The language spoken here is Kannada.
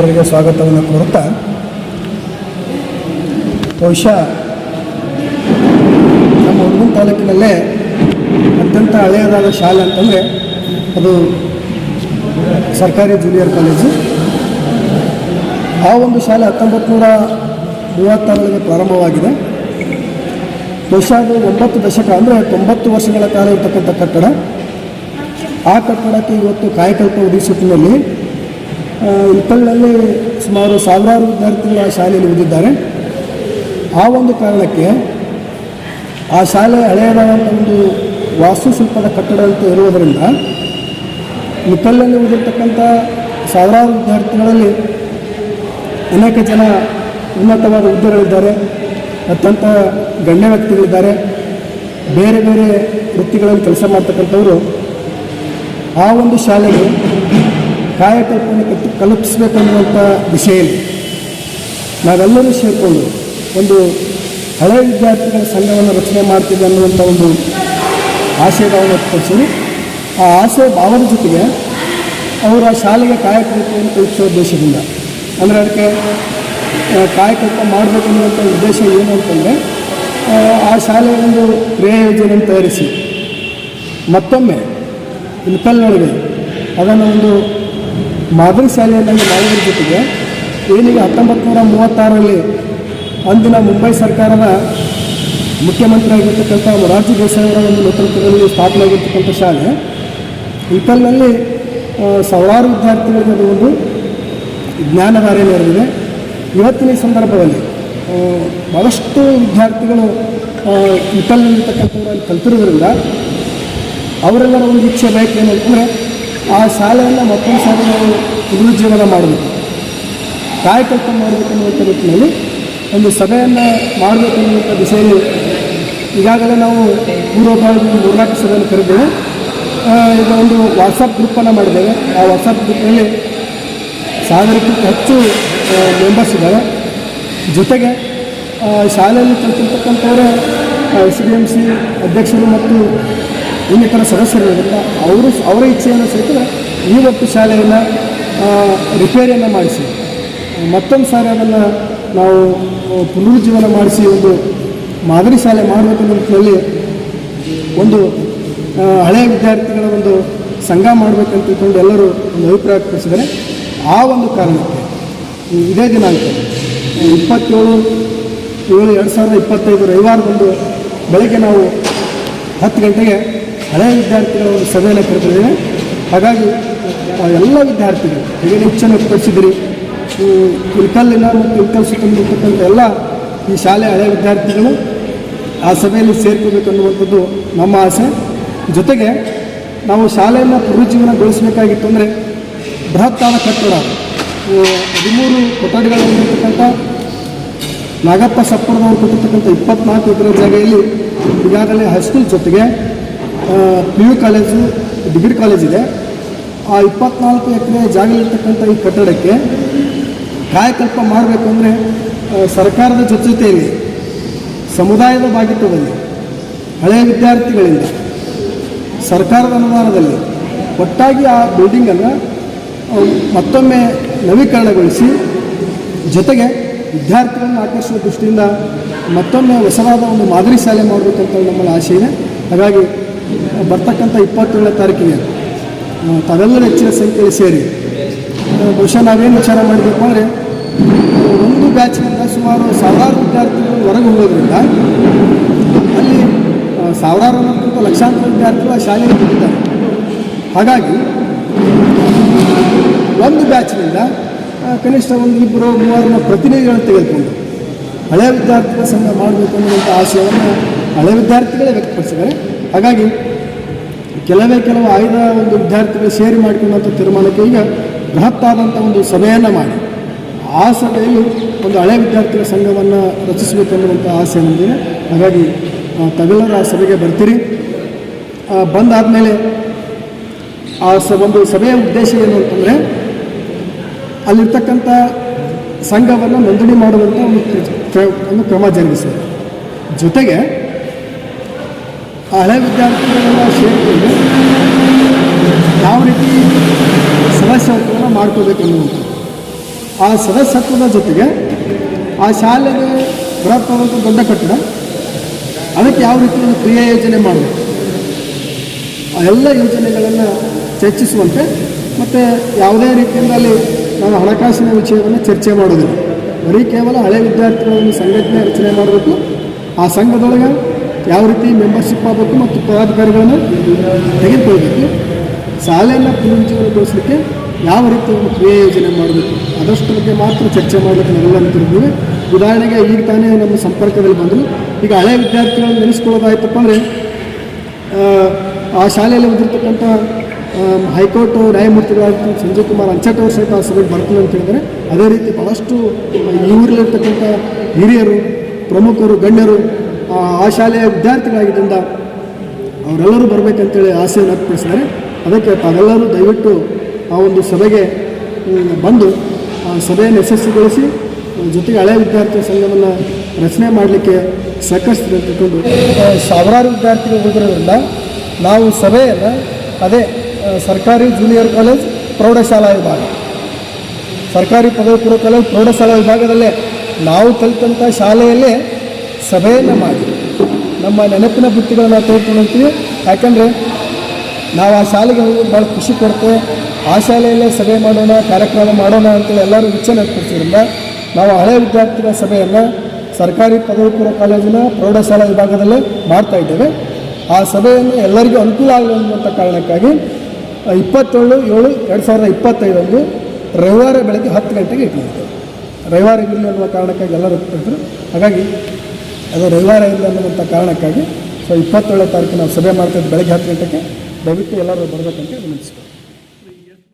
ಮಿತ್ರರಿಗೆ ಸ್ವಾಗತವನ್ನು ಕೋರುತ್ತಾ, ಬಹುಶಃ ನಮ್ಮ ಹುಡುಗನ ತಾಲೂಕಿನಲ್ಲೇ ಅತ್ಯಂತ ಹಳೆಯದಾದ ಶಾಲೆ ಅಂತಂದರೆ ಅದು ಸರ್ಕಾರಿ ಜೂನಿಯರ್ ಕಾಲೇಜು ಆ ಒಂದು ಶಾಲೆ ಹತ್ತೊಂಬತ್ತು ನೂರ ಮೂವತ್ತಾರರಲ್ಲಿ ಪ್ರಾರಂಭವಾಗಿದೆ. ಬಹುಶಃ ಅದು ಒಂಬತ್ತು ದಶಕ, ಅಂದರೆ ತೊಂಬತ್ತು ವರ್ಷಗಳ ಕಾಲ ಇರ್ತಕ್ಕಂಥ ಕಟ್ಟಡ. ಆ ಕಟ್ಟಡಕ್ಕೆ ಇವತ್ತು ಕಾಯಕಲ್ಪ ಉದಿಸುತ್ತಿನಲ್ಲಿ ಇಲ್ಕಲ್ನಲ್ಲಿ ಸುಮಾರು ಸಾವಿರಾರು ವಿದ್ಯಾರ್ಥಿಗಳು ಆ ಶಾಲೆಯಲ್ಲಿ ಓದಿದ್ದಾರೆ ಆ ಒಂದು ಕಾರಣಕ್ಕೆ ಆ ಶಾಲೆ ಹಳೆಯದಾದಂಥ ಒಂದು ವಾಸ್ತುಶಿಲ್ಪದ ಕಟ್ಟಡ ಅಂತ ಇರುವುದರಿಂದ ಇಪ್ಪಳಲ್ಲಿ ಓದಿರ್ತಕ್ಕಂಥ ಸಾವಿರಾರು ವಿದ್ಯಾರ್ಥಿಗಳಲ್ಲಿ ಅನೇಕ ಜನ ಉನ್ನತವಾದ ಹುದ್ದೆಗಳಿದ್ದಾರೆ, ಅತ್ಯಂತ ಗಣ್ಯ ವ್ಯಕ್ತಿಗಳಿದ್ದಾರೆ, ಬೇರೆ ಬೇರೆ ವೃತ್ತಿಗಳಲ್ಲಿ ಕೆಲಸ ಮಾಡ್ತಕ್ಕಂಥವರು ಆ ಒಂದು ಶಾಲೆಗೆ ಕಾಯಕಲ್ಪನೆ ಕಟ್ಟಿ ಕಲ್ಪಿಸಬೇಕನ್ನುವಂಥ ದಿಶೆಯಲ್ಲಿ ನಾವೆಲ್ಲರೂ ಸೇರಿಕೊಂಡು ಒಂದು ಹಳೆ ವಿದ್ಯಾರ್ಥಿಗಳ ಸಂಘವನ್ನು ರಚನೆ ಮಾಡ್ತೀವಿ ಅನ್ನುವಂಥ ಒಂದು ಆಶಯವನ್ನು ವ್ಯಕ್ತಪಡಿಸಿದ್ರು ಆ ಆಸೆ ಭಾವದ ಜೊತೆಗೆ ಅವರ ಶಾಲೆಗೆ ಕಾಯಕಲ್ಪವನ್ನು ಕಲಿಸೋ ಉದ್ದೇಶದಿಂದ ಅಂದರೆ ಅದಕ್ಕೆ ಕಾಯಕಲ್ಪ ಮಾಡಬೇಕನ್ನುವಂಥ ಉದ್ದೇಶ ಏನು ಅಂತಂದರೆ ಆ, ಶಾಲೆಯ ಒಂದು ಯೋಜನೆಯನ್ನು ತಯಾರಿಸಿ ಮತ್ತೊಮ್ಮೆ ಇಲ್ಕಲ್ನೊಳಗೆ ಅದನ್ನು ಒಂದು ಮಾದರಿ ಶಾಲೆಯಲ್ಲಿ ಮಾಡುವುದರ ಜೊತೆಗೆ ಏನೀಗ ಹತ್ತೊಂಬತ್ತು ನೂರ ಮೂವತ್ತಾರರಲ್ಲಿ ಅಂದಿನ ಮುಂಬೈ ಸರ್ಕಾರದ ಮುಖ್ಯಮಂತ್ರಿ ಆಗಿರ್ತಕ್ಕಂಥ ಮೊರಾರ್ಜಿ ದೇಸಾಯಿ ಅವರ ಒಂದು ನೇತೃತ್ವದಲ್ಲಿ ಸ್ಥಾಪನೆ ಆಗಿರ್ತಕ್ಕಂಥ ಶಾಲೆ ಇಟಲ್ನಲ್ಲಿ ಸಾವಿರಾರು ವಿದ್ಯಾರ್ಥಿಗಳಿಗೆ ಅದು ಒಂದು ಜ್ಞಾನಧಾರೆ ನೆರವಿದೆ. ಇವತ್ತಿನ ಸಂದರ್ಭದಲ್ಲಿ ಭಾಳಷ್ಟು ವಿದ್ಯಾರ್ಥಿಗಳು ಇಟಲ್ನಲ್ಲಿರ್ತಕ್ಕಂಥವ್ರಲ್ಲಿ ಕಲ್ತಿರೋದ್ರಿಂದ ಅವರೆಲ್ಲರ ಒಂದು ಇಚ್ಛೆ ಬೇಕು ಏನು ಅಂತಂದರೆ ಆ ಶಾಲೆಯನ್ನು ಮತ್ತೊಂದು ಸಾರಿ ನಾವು ಪುನರುಜ್ಜೀವನ ಮಾಡಬೇಕು ಕಾಯಕಲ್ಪ ಮಾಡಬೇಕು ಅನ್ನುವಂಥ ನಿಟ್ಟಿನಲ್ಲಿ ಒಂದು ಸಭೆಯನ್ನು ಮಾಡಬೇಕು ಅನ್ನುವಂಥ ದಿಸೆಯಲ್ಲಿ ಈಗಾಗಲೇ ನಾವು ಪೂರ್ವಭಾವಿ ಮೂರ್ನಾಲ್ಕು ಸಭೆಯನ್ನು ಕರೆದೇವೆ ಈಗ ಒಂದು ವಾಟ್ಸಪ್ ಗ್ರೂಪನ್ನು ಮಾಡಿದ್ದೇವೆ. ಆ ವಾಟ್ಸಪ್ ಗ್ರೂಪ್ನಲ್ಲಿ ಸಾವಿರಕ್ಕಿಂತ ಹೆಚ್ಚು ಮೆಂಬರ್ಸ್ ಇದ್ದಾರೆ. ಜೊತೆಗೆ ಶಾಲೆಯಲ್ಲಿ ಕಲ್ತಿರ್ತಕ್ಕಂಥವರೇ ಎಸ್ ಡಿ ಎಂ ಸಿ ಅಧ್ಯಕ್ಷರು ಮತ್ತು ಇನ್ನಿತರ ಸದಸ್ಯರಿರೋದ್ರಿಂದ ಅವರು ಅವರ ಇಚ್ಛೆಯನ್ನು ಸಹಿತ ಈ ಒಟ್ಟು ಶಾಲೆಯನ್ನು ರಿಪೇರಿಯನ್ನು ಮಾಡಿಸಿ. ಮತ್ತೊಂದು ಸಾರಿ ಅದನ್ನು ನಾವು ಪುನರುಜ್ಜೀವನ ಮಾಡಿಸಿ ಒಂದು ಮಾದರಿ ಶಾಲೆ ಅನ್ನೋ ನಿಟ್ಟಿನಲ್ಲಿ ಒಂದು ಹಳೆಯ ವಿದ್ಯಾರ್ಥಿಗಳ ಒಂದು ಸಂಘ ಮಾಡಬೇಕಂತ ತಿಳ್ಕೊಂಡು ಎಲ್ಲರೂ ಒಂದು ಅಭಿಪ್ರಾಯ ವ್ಯಕ್ತಪಡಿಸಿದರೆ ಆ ಒಂದು ಕಾರಣಕ್ಕೆ ಇದೇ ದಿನಾಂಕ ಇಪ್ಪತ್ತೇಳು ಏಳು ಎರಡು ಸಾವಿರದ ಇಪ್ಪತ್ತೈದು ರವಿವಾರದಂದು ಬೆಳಗ್ಗೆ ನಾವು ಹತ್ತು ಗಂಟೆಗೆ ಹಳೆಯ ವಿದ್ಯಾರ್ಥಿಗಳ ಸಭೆಯನ್ನು ಕರೆದಿದ್ದೇವೆ ಹಾಗಾಗಿ ಎಲ್ಲ ವಿದ್ಯಾರ್ಥಿಗಳು, ಹೇಗೆ ಹೆಚ್ಚನ್ನು ಕಳಿಸಿದ್ರಿ ಈ ಇಲ್ಕಲ್ಲಿನ ಮತ್ತು ಇಲ್ಕಲ್ ಸುತ್ತಮುತ್ತಕ್ಕಂಥ ಎಲ್ಲ ಈ ಶಾಲೆ ಹಳೆಯ ವಿದ್ಯಾರ್ಥಿಗಳು ಆ ಸಭೆಯಲ್ಲಿ ಸೇರ್ಕೋಬೇಕು ಅನ್ನುವಂಥದ್ದು ನಮ್ಮ ಆಸೆ. ಜೊತೆಗೆ, ನಾವು ಶಾಲೆಯನ್ನು ಪುನರುಜ್ಜೀವನಗೊಳಿಸಬೇಕಾಗಿತ್ತು ಅಂದರೆ ಬೃಹತ್ತಾದ ಕಟ್ಟಡ. ಹದಿಮೂರು ಕೊಠಡಿಗಳಲ್ಲಿರ್ತಕ್ಕಂಥ ನಾಗಪ್ಪ ಸಪ್ಪರದವರು ಕೊಟ್ಟಿರ್ತಕ್ಕಂಥ ಇಪ್ಪತ್ನಾಲ್ಕು ಎಕರೆ ಜಾಗೆಯಲ್ಲಿ ಈಗಾಗಲೇ ಹೈಸ್ಕೂಲ್ ಜೊತೆಗೆ P U college degree college ಇದೆ. ಆ ಇಪ್ಪತ್ನಾಲ್ಕು ಎಕರೆ ಜಾಗದಲ್ಲಿರ್ತಕ್ಕಂಥ ಈ ಕಟ್ಟಡಕ್ಕೆ ಕಾಯಕಲ್ಪ ಮಾಡಬೇಕು ಅಂದರೆ ಸರ್ಕಾರದ ಜೊತೆ ಜೊತೆಯಲ್ಲಿ, ಸಮುದಾಯದ ಭಾಗಿತ್ವದಲ್ಲಿ ಹಳೆಯ ವಿದ್ಯಾರ್ಥಿಗಳಿಂದ, ಸರ್ಕಾರದ ಅನುದಾನದಲ್ಲಿ ಒಟ್ಟಾಗಿ ಆ ಬಿಲ್ಡಿಂಗನ್ನು ಮತ್ತೊಮ್ಮೆ ನವೀಕರಣಗೊಳಿಸಿ, ಜೊತೆಗೆ ವಿದ್ಯಾರ್ಥಿಗಳನ್ನು ಆಕರ್ಷಿಸುವ ದೃಷ್ಟಿಯಿಂದ ಮತ್ತೊಮ್ಮೆ ಹೊಸದಾದ ಒಂದು ಮಾದರಿ ಶಾಲೆ ಮಾಡಬೇಕಂತ ನಮ್ಮಲ್ಲಿ ಆಸೆ ಇದೆ. ಹಾಗಾಗಿ ಬರ್ತಕ್ಕಂಥ ಇಪ್ಪತ್ತೇಳನೇ ತಾರೀಕಿಗೆ ತಾವೆಲ್ಲರೂ ಹೆಚ್ಚಿನ ಸಂಖ್ಯೆಯಲ್ಲಿ ಸೇರಿ. ಬಹುಶಃ ನಾವೇನು ವಿಚಾರ ಮಾಡಬೇಕು ಅಂದರೆ, ಒಂದು ಬ್ಯಾಚ್ನಿಂದ ಸುಮಾರು ಸಾವಿರಾರು ವಿದ್ಯಾರ್ಥಿಗಳು ಹೊರಗೆ ಹೋಗೋದ್ರಿಂದ, ಅಲ್ಲಿ ಸಾವಿರಾರು ಲಕ್ಷಾಂತರ ವಿದ್ಯಾರ್ಥಿಗಳು ಆ ಶಾಲೆಗೆ ಬಂದಿದ್ದಾರೆ. ಹಾಗಾಗಿ, ಒಂದು ಬ್ಯಾಚ್ನಿಂದ ಕನಿಷ್ಠ ಒಂದು ಇಬ್ಬರು ಮೂವರನ್ನ ಪ್ರತಿನಿಧಿಗಳನ್ನು ತೆಗೆದುಕೊಂಡು, ಹಳೆಯ ವಿದ್ಯಾರ್ಥಿಗಳ ಸಂಘ ಮಾಡಬೇಕು ಅನ್ನುವಂಥ ಆಶಯವನ್ನು ಹಳೆಯ ವಿದ್ಯಾರ್ಥಿಗಳೇ ವ್ಯಕ್ತಪಡಿಸಿದ್ದಾರೆ. ಹಾಗಾಗಿ ಕೆಲವೇ ಕೆಲವು ಆಯ್ದ ಒಂದು ವಿದ್ಯಾರ್ಥಿಗಳು ಸೇರಿ ಮಾಡಿಕೊಂಡಂಥ ತೀರ್ಮಾನಕ್ಕೆ ಈಗ ಬೃಹತ್ತಾದಂಥ ಒಂದು ಸಭೆಯನ್ನು ಮಾಡಿ. ಆ ಸಭೆಯಲ್ಲಿ ಒಂದು ಹಳೆ ವಿದ್ಯಾರ್ಥಿಗಳ ಸಂಘವನ್ನು ರಚಿಸಬೇಕೆನ್ನುವಂಥ ಆಸೆ ನಮಗಿದೆ ಹಾಗಾಗಿ ಆ, ತಾವೆಲ್ಲರೂ ಆ ಸಭೆಗೆ ಬರ್ತೀರಿ. ಬಂದಾದ ಮೇಲೆ ಆ ಸ ಒಂದು ಸಭೆಯ ಉದ್ದೇಶ ಏನು ಅಂತಂದರೆ ಅಲ್ಲಿರ್ತಕ್ಕಂಥ ಸಂಘವನ್ನು ನೋಂದಣಿ ಮಾಡುವಂಥ ಒಂದು ಒಂದು ಕ್ರಮ ಜರುಗಿಸಿದೆ ಜೊತೆಗೆ ಹಳೆ ವಿದ್ಯಾರ್ಥಿಗಳನ್ನು ಸೇರಿಕೊಂಡು ಯಾವ ರೀತಿ ಸದಸ್ಯತ್ವವನ್ನು ಮಾಡ್ಕೋಬೇಕು ಅನ್ನುವಂಥದ್ದು ಆ ಸದಸ್ಯತ್ವದ ಜೊತೆಗೆ ಆ ಶಾಲೆಗೆ ಬೃಹತ್ತಾದಂಥ ದೊಡ್ಡ ಕಟ್ಟಡ, ಅದಕ್ಕೆ ಯಾವ ರೀತಿ ಒಂದು ಕ್ರಿಯಾ ಯೋಜನೆ ಮಾಡಬೇಕು. ಆ ಎಲ್ಲ ಯೋಜನೆಗಳನ್ನು ಚರ್ಚಿಸುವಂತೆ ಮತ್ತು ಯಾವುದೇ ರೀತಿಯಿಂದ ಅಲ್ಲಿ ನಾವು ಹಣಕಾಸಿನ ವಿಷಯವನ್ನು ಚರ್ಚೆ ಮಾಡೋದಿಲ್ಲ. ಬರೀ ಕೇವಲ ಹಳೆ ವಿದ್ಯಾರ್ಥಿಗಳನ್ನು ಸಂಘಟನೆ ರಚನೆ ಮಾಡಬೇಕು. ಆ ಸಂಘದೊಳಗೆ ಯಾವ ರೀತಿ ಮೆಂಬರ್ಶಿಪ್ ಆಗಬೇಕು ಮತ್ತು ಪದಾಧಿಕಾರಿಗಳನ್ನು ತೆಗೆದುಕೊಳ್ಬೇಕು ಶಾಲೆಯನ್ನು ಪುನರುಜ್ಜೀವನಗೊಳಿಸಲಿಕ್ಕೆ ಯಾವ ರೀತಿ ಒಂದು ಕ್ರಿಯೆ ಯೋಜನೆ ಮಾಡಬೇಕು ಅದಷ್ಟು ಬಗ್ಗೆ ಮಾತ್ರ ಚರ್ಚೆ ಮಾಡಲಿಕ್ಕೆ ನಾವೆಲ್ಲ ನಿಂತಿರ್ತೀವಿ ಉದಾಹರಣೆಗೆ ಈಗ ತಾನೇ ನಮ್ಮ ಸಂಪರ್ಕದಲ್ಲಿ ಬಂದರು. ಈಗ ಹಳೆ ವಿದ್ಯಾರ್ಥಿಗಳನ್ನು ನೆನೆಸ್ಕೊಳ್ಳೋದಾಯ್ತಪ್ಪ ಅಂದರೆ ಆ, ಶಾಲೆಯಲ್ಲಿ ಓದಿರ್ತಕ್ಕಂಥ ಆ, ಹೈಕೋರ್ಟ್ ನ್ಯಾಯಮೂರ್ತಿಗಳಾದ ಸಂಜಯ್ ಕುಮಾರ್ ಅಂಚಟ್ ಅವರು ಸಹಿತ ಆ ಸಭೆಗೆ ಬರ್ತೀನಿ ಅಂತ ಹೇಳಿದರೆ ಅದೇ ರೀತಿ ಭಾಳಷ್ಟು ಈ ಊರಲ್ಲಿರ್ತಕ್ಕಂಥ ಹಿರಿಯರು ಪ್ರಮುಖರು ಗಣ್ಯರು ಆ ಶಾಲೆಯ ವಿದ್ಯಾರ್ಥಿಗಳಾಗಿದ್ದರಿಂದ ಅವರೆಲ್ಲರೂ ಬರಬೇಕಂತೇಳಿ ಆಸೆಯನ್ನು ವ್ಯಕ್ತಪಡಿಸಿದ್ದಾರೆ. ಅದಕ್ಕೆ ತಾವೆಲ್ಲರೂ ದಯವಿಟ್ಟು ಆ ಒಂದು ಸಭೆಗೆ ಬಂದು ಆ ಸಭೆಯನ್ನು ಯಶಸ್ವಿಗೊಳಿಸಿ ಜೊತೆಗೆ ಹಳೆಯ ವಿದ್ಯಾರ್ಥಿ ಸಂಘವನ್ನು ರಚನೆ ಮಾಡಲಿಕ್ಕೆ ಅಂತ ತಿಳ್ಕೊಂಡು ಸಾವಿರಾರು ವಿದ್ಯಾರ್ಥಿಗಳು ಹೋಗಿರೋದ್ರಿಂದ ನಾವು ಸಭೆಯನ್ನು ಅದೇ ಸರ್ಕಾರಿ ಜೂನಿಯರ್ ಕಾಲೇಜ್ ಪ್ರೌಢಶಾಲಾ ವಿಭಾಗ. ಸರ್ಕಾರಿ ಪದವಿ ಪೂರ್ವ ಕಾಲೇಜು ಪ್ರೌಢಶಾಲಾ ವಿಭಾಗದಲ್ಲೇ ನಾವು ಕಲಿತಂಥ ಶಾಲೆಯಲ್ಲೇ ಸಭೆಯನ್ನು ಮಾಡಿ. ನಮ್ಮ ನೆನಪಿನ ಬುತ್ತಿಗಳನ್ನು ತೆಗೆದುಕೊಂಡು ಯಾಕಂದರೆ ನಾವು ಆ ಶಾಲೆಗೆ ಹೋಗಿ ಭಾಳ ಖುಷಿ ಕೊಡ್ತೇವೆ. ಆ ಶಾಲೆಯಲ್ಲೇ ಸಭೆ ಮಾಡೋಣ, ಕಾರ್ಯಕ್ರಮ ಮಾಡೋಣ ಅಂತೇಳಿ ಎಲ್ಲರೂ ಇಚ್ಛೆ ವ್ಯಕ್ತಪಡಿಸಿದ್ರಿಂದ ನಾವು ಹಳೆ ವಿದ್ಯಾರ್ಥಿಗಳ ಸಭೆಯನ್ನು ಸರ್ಕಾರಿ ಪದವಿ ಪೂರ್ವ ಕಾಲೇಜಿನ ಪ್ರೌಢಶಾಲಾ ವಿಭಾಗದಲ್ಲೇ ಮಾಡ್ತಾ ಇದ್ದೇವೆ. ಆ ಸಭೆಯನ್ನು ಎಲ್ಲರಿಗೂ ಅನುಕೂಲ ಆಗಲಿ ಅನ್ನುವಂಥ ಕಾರಣಕ್ಕಾಗಿ ಇಪ್ಪತ್ತೇಳು, ಏಳು, ಎರಡು ಸಾವಿರದ ಇಪ್ಪತ್ತೈದರಂದು ರವಿವಾರ ಬೆಳಗ್ಗೆ ಹತ್ತು ಗಂಟೆಗೆ ಇಟ್ಟಿದ್ದೇವೆ ರವಿವಾರ ಇರಲಿ ಅನ್ನುವ ಕಾರಣಕ್ಕಾಗಿ ಎಲ್ಲರೂ ಹಾಗಾಗಿ ಅದು ರವಿವಾರ ಇಲ್ಲ ಅನ್ನುವಂಥ ಕಾರಣಕ್ಕಾಗಿ ಸೊ ಇಪ್ಪತ್ತೇಳನೇ ತಾರೀಕು ನಾವು ಸಭೆ ಮಾಡ್ತಿದ್ದು ಬೆಳಗ್ಗೆ ಹತ್ತು ಗಂಟೆಗೆ. ದಯವಿಟ್ಟು ಎಲ್ಲರೂ ಬರಬೇಕಂತ ವಿನಂತಿಸ್ತೀವಿ